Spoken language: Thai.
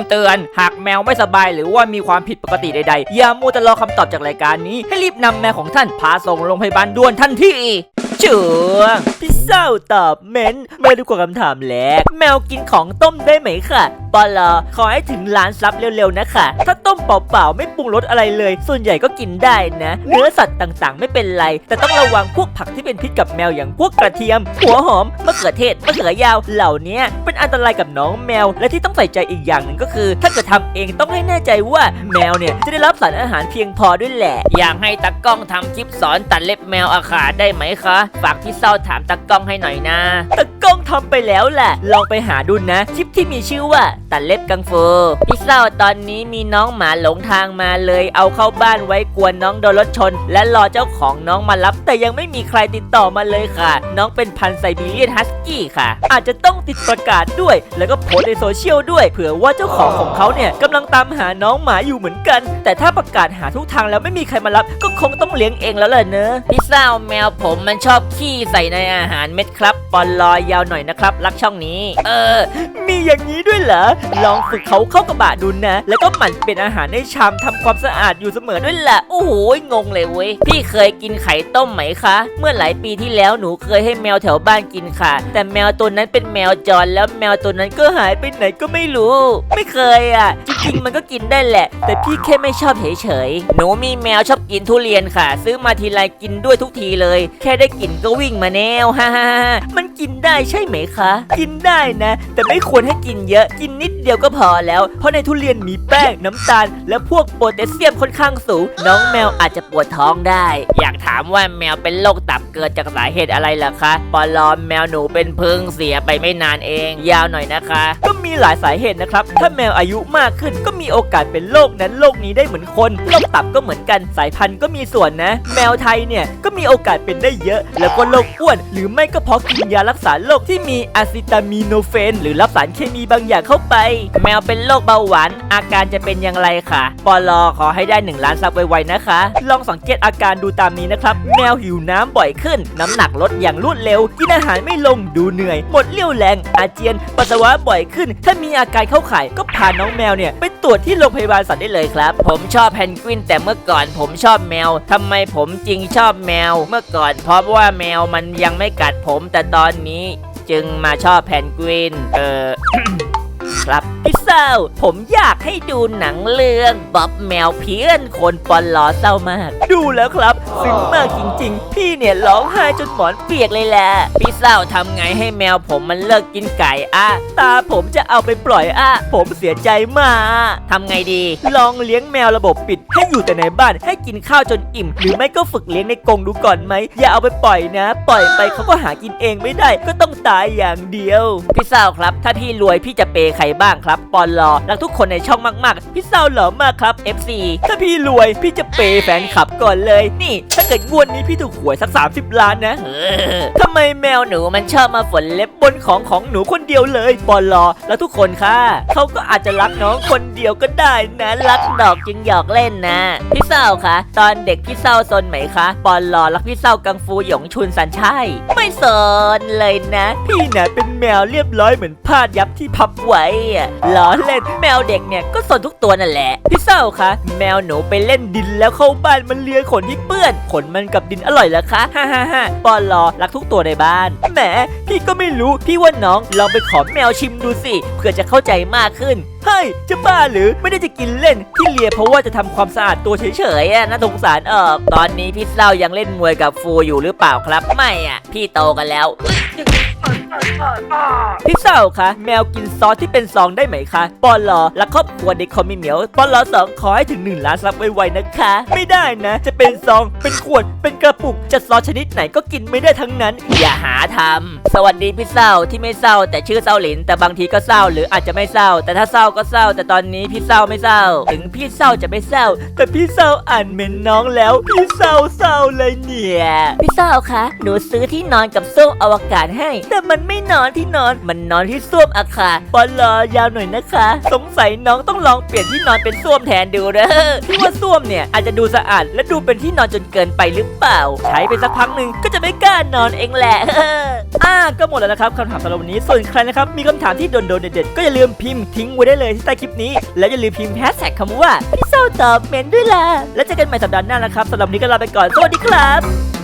ำเตือน หากแมวไม่สบายหรือว่ามีความผิดปกติใดๆ อย่ามัวแต่รอคำตอบจากรายการนี้ ให้รีบนำแมวของท่านพาส่งโรงพยาบาลด่วนทันทีเชื่อพี่เศร้าตอบเม้นมาดูกว่าคำถามแรกแมวกินของต้มได้ไหมค่ะ ปลอขอให้ถึงล้านซับเร็วๆนะคะ ถ้าต้มเปล่าๆไม่ปรุงรสอะไรเลย ส่วนใหญ่ก็กินได้นะ เนื้อสัตว์ต่างๆ ไม่เป็นไร แต่ต้องระวังพวกผักที่เป็นพิษกับแมวอย่างพวกกระเทียม หัวหอมมะเขือเทศมะเขือยาวเหล่านี้เป็นอันตรายกับน้องแมว และที่ต้องใส่ใจอีกอย่างหนึ่งก็คือ ถ้าเกิดทำเองต้องให้แน่ใจว่าแมวเนี่ยจะได้รับสารอาหารเพียงพอด้วยแหละ อยากให้ตากล้องทำคลิปสอนตัดเล็บแมวอาขาได้ไหมคะ ฝากที่เศร้าถามตากล้องให้หน่อยนะตากล้องทำไปแล้วแหละ ลองไปหาดูนะ คลิปที่มีชื่อว่า ตัดเล็บกังฟูพี่เศร้าตอนนี้มีน้องหมาหลงทางมาเลย เอาเข้าบ้านไว้กวนน้องโดนรถชน และรอเจ้าของน้องมารับ แต่ยังไม่มีใครติดต่อมาเลยค่ะ น้องเป็นพันธุ์ไซบีเรียนฮัสกี้ค่ะ อาจจะต้องติดประกาศด้วย แล้วก็โพสในโซเชียลด้วย เผื่อว่าเจ้าของของเขาเนี่ยกำลังตามหาน้องหมาอยู่เหมือนกัน แต่ถ้าประกาศหาทุกทางแล้วไม่มีใครมารับ ก็คงต้องเลี้ยงเองแล้วแหละเนอะพี่เศร้าแมวผมมันชอบขี้ใส่ในอาหารเม็ดครับปอนลอยยาวหน่อยนะครับ รักช่องนี้ เออ มีอย่างนี้ด้วยเหรอลองฝึกเขาเข้ากระบะดูนะ แล้วก็หมั่นเป็นอาหารในชามทำความสะอาดอยู่เสมอด้วยแหละโอ้โหงงเลยเว้ยพี่เคยกินไข่ต้มไหมคะ เมื่อหลายปีที่แล้วหนูเคยให้แมวแถวบ้านกินค่ะ แต่แมวตัวนั้นเป็นแมวจรแล้วแมวตัวนั้นก็หายไปไหนก็ไม่รู้ ไม่เคยอะ จริงๆมันก็กินได้แหละ แต่พี่แค่ไม่ชอบเฉยๆหนูมีแมวชอบกินทุเรียนค่ะ ซื้อมาทีไรกินด้วยทุกทีเลย แค่ได้กลิ่นก็วิ่งมาแนวฮ่าฮ่าฮ่ามันกินได้ใช่ไหมคะ กินได้นะ แต่ไม่ควรให้กินเยอะกินนิดเดียวก็พอแล้ว เพราะในทุเรียนมีแป้งน้ำตาล และพวกโพแทสเซียมค่อนข้างสูง น้องแมวอาจจะปวดท้องได้ อยากถามว่าแมวเป็นโรคตับเกิดจากสาเหตุอะไรล่ะคะปอลอมแมวหนูเป็นพึ่งเสียไปไม่นานเอง ยาวหน่อยนะคะ ก็มีหลายสาเหตุนะครับ ถ้าแมวอายุมากขึ้นก็มีโอกาสเป็นโรคนั้นโรคนี้ได้เหมือนคนโรคตับก็เหมือนกันสายพันธุ์ก็มีส่วนนะ แมวไทยเนี่ยก็มีโอกาสเป็นได้เยอะ แล้วก็โรคอ้วน หรือไม่ก็เพราะกินยารักษาโรคที่มีอะซิตามิโนเฟน หรือรับสารเคมีบางอย่างเข้าไปแมวเป็นโรคเบาหวาน อาการจะเป็นอย่างไรคะปอลอขอให้ได้ 1 ล้านซับไวๆนะคะ ลองสังเกตอาการดูตามนี้นะครับ แมวหิวน้ำบ่อยขึ้น น้ำหนักลดอย่างรวดเร็ว กินอาหารไม่ลงดูเหนื่อย หมดเรี่ยวแรง อาเจียน ปัสสาวะบ่อยขึ้น ถ้ามีอาการเข้าข่ายก็พาน้องแมวเนี่ยไปตรวจที่โรงพยาบาลสัตว์ได้เลยครับ ผมชอบแพนกวิน แต่เมื่อก่อนผมชอบแมวทำไมผมจริงชอบแมว เมื่อก่อนเพราะว่าแมวมันยังไม่กัดผมแต่ตอนนี้ จึงมาชอบแพนกวิน เออ ครับพี่เศร้าผมอยากให้ดูหนังเรื่องบ๊อบแมวเพี้ยนคนปอนล้อเศร้ามาก ดูแล้วครับซึ้งมากจริง ๆ พี่เนี่ยร้องไห้จนหมอนเปียกเลยแหละพี่เศร้าทำไงให้แมวผมมันเลิกกินไก่อะตาผมจะเอาไปปล่อยอะผมเสียใจมากทำไงดี ลองเลี้ยงแมวระบบปิด ให้อยู่แต่ในบ้านให้กินข้าวจนอิ่ม หรือไม่ก็ฝึกเลี้ยงในกรงดูก่อนไหมอย่าเอาไปปล่อยนะ ปล่อยไปเขาก็หากินเองไม่ได้ ก็ต้องตายอย่างเดียวพี่เศร้าครับ ถ้าพี่รวยพี่จะเปย์ใครบ้างครับปอนลอรักทุกคนในช่องมากๆ พี่เศร้าหล่อมากครับ FC ถ้าพี่รวยพี่จะเปย์แฟนคลับก่อนเลย นี่ ถ้าเกิดงวดนี้พี่ถูกหวยสัก 30 ล้านนะเออทำไมแมวหนูมันชอบมาฝนเล็บบนของของหนูคนเดียวเลยปอนลอแล้วทุกคนค่ะเขาก็อาจจะรักน้องคนเดียวก็ได้นะรักดอกจึงหยอกเล่นนะพี่เศร้าคะตอนเด็กพี่เศร้าซนไหมคะปอนลอรักพี่เศร้ากังฟูหยงชุนสันชัยไม่สนเลยนะ พี่น่ะเป็นแมวเรียบร้อยเหมือนผ้ายับที่พับไว้อะล้อเล่นแมวเด็กเนี่ยก็สนทุกตัวนั่นแหละพี่เศร้าคะแมวหนูไปเล่นดินแล้วเข้าบ้านมันเลียขนที่เปื้อนขนมันกับดินอร่อยเหรอคะฮ่าฮ่าฮ่าปอนลอรักทุกตัวในบ้านแหมพี่ก็ไม่รู้พี่ว่าน้องลองไปขอแมวชิมดูสิเพื่อจะเข้าใจมากขึ้นเฮ้ยจะบ้าหรือไม่ได้จะกินเล่นที่เลียเพราะว่าจะทำความสะอาดตัวเฉยๆอะน่าสงสารเออตอนนี้พี่เศร้ายังเล่นมวยกับฟูอยู่หรือเปล่าครับไม่อะ พี่โตกันแล้ว พี่เศร้าคะแมวกินซอสที่เป็นซองได้ไหมคะปอลอและครอบครัวเด็กคอมมิเหมียวปอลอสองขอให้ถึง 1 ล้านซับไวๆนะคะ ไม่ได้นะ จะเป็นซอง เป็นขวด เป็นกระปุกจะซอสชนิดไหนก็กินไม่ได้ทั้งนั้น อย่าหาทำสวัสดีพี่เศร้าที่ไม่เศร้า แต่ชื่อเศร้าหลิน แต่บางทีก็เศร้าหรืออาจจะไม่เศร้า แต่ถ้าเศร้าก็เศร้า แต่ตอนนี้พี่เศร้าไม่เศร้า ถึงพี่เศร้าจะไม่เศร้า แต่พี่เศร้าอ่านเมนน้องแล้ว พี่เศร้าเศร้าเลยเนี่ยพี่เศร้าคะหนูซื้อที่นอนกับส้วมอวกาศให้ แต่มันไม่นอนที่นอน มันนอนที่ส้วมอาคารปอลอยาวหน่อยนะคะ สงสัยน้องต้องลองเปลี่ยนที่นอนเป็นส้วมแทนดูเด้อพี่ว่าส้วมเนี่ยอาจจะดูสะอาดและดูเป็นที่นอนจนเกินไปหรือเปล่า ใช้ไปสักพักหนึ่งก็จะไม่กล้านอนเองแหละอ้าก็หมดแล้วนะครับคำถามสำหรับวันนี้ส่วนใครนะครับมีคำถามที่โดนๆเด็ดๆก็อย่าลืมพิมพ์ทิ้งไว้ได้เลยที่ใต้คลิปนี้ แล้วอย่าลืมพิมพ์แฮชแท็กคำว่าพี่เศร้าตอบเมนด้วยล่ะแล้วเจอกันใหม่สัปดาห์หน้านะครับสำหรับวันนี้ก็ลาไปก่อนสวัสดีครับ